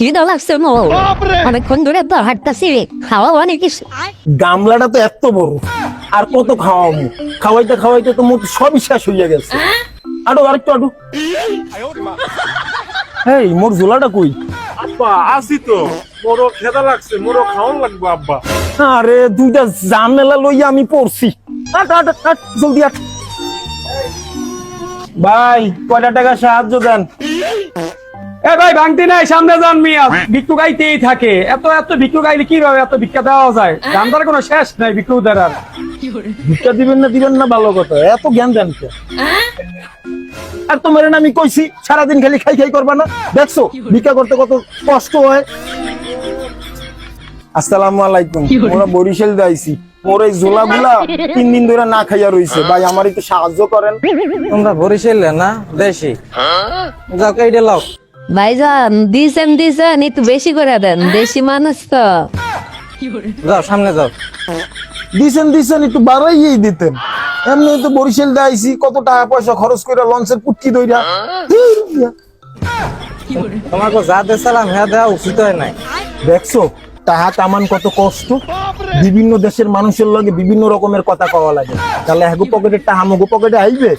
খিদে লাগছে মো অনেকক্ষণ ধরে তো হাঁটতাছি খাওয়া অনেক কিছু গামলাটা তো এত বড় আর কত খাওয়াবো? খাওয়াইতে খাওয়াইতে তো মোট সবই শেষ হয়ে গেছে। আডো আরেকটু আডো। এই মোর ঝোলাটা কই? আব্বা আসি তো। মোরও খেদা লাগছে মোরও খাওয়ান লাগবে আব্বা। আরে দুইটা জামেলা লইয়া আমি পড়ছি। আট আট আট জলদি আট। ভাই কয়টা টাকা সাহায্য দেন? এ ভাই ভাঙতি নাই সামনে যান মিয়া। ভিক্ষু গাইতেই থাকে। এত এত ভিক্ষু গাইলে কীভাবে এত ভিক্ষা দেওয়া যায়? দামদার কোনো শেষ নাই ভিক্ষুদের আর। ভিক্ষা দিবেন না দিবেন না ভালো কথা। এত জ্ঞান দেন আর তোমার আমি কইছি সারাদিন খালি খাই খাই করবা না। দেখছ ভিক্ষা করতে কত কষ্ট হয়। আসসালামু আলাইকুম। মোরা বরিশাল দাইছি মোর এই জোলা গুলা তিন দিন ধরে না খাইয়া রইছে। ভাই আমার একটু সাহায্য করেন। তোমরা বরিশালে না দেশি? যাও এইটা লাও। ভাইজান, দিছেন দিছেন, একটু বেশি করে দেন দেশি মানুষ তো। যাও, সামনে যাও। দিছেন দিছেন, একটু বাড়াইয়েই দিতেন। এমনি তো বরিশাল দাইছি কত টাকা পয়সা খরচ করে লঞ্চের পুটকি দইরা তোমাকে যা দিয়েছিলাম হ্যাঁ দেওয়া উচিত হয় নাই। দেখছ, তাহা তামান কত কষ্ট। বিভিন্ন দেশের মানুষের লগে বিভিন্ন রকমের কথা কওয়া লাগে। তাহলে হ্যাগো পকেটে টাহা মগো পকেটে আইবে?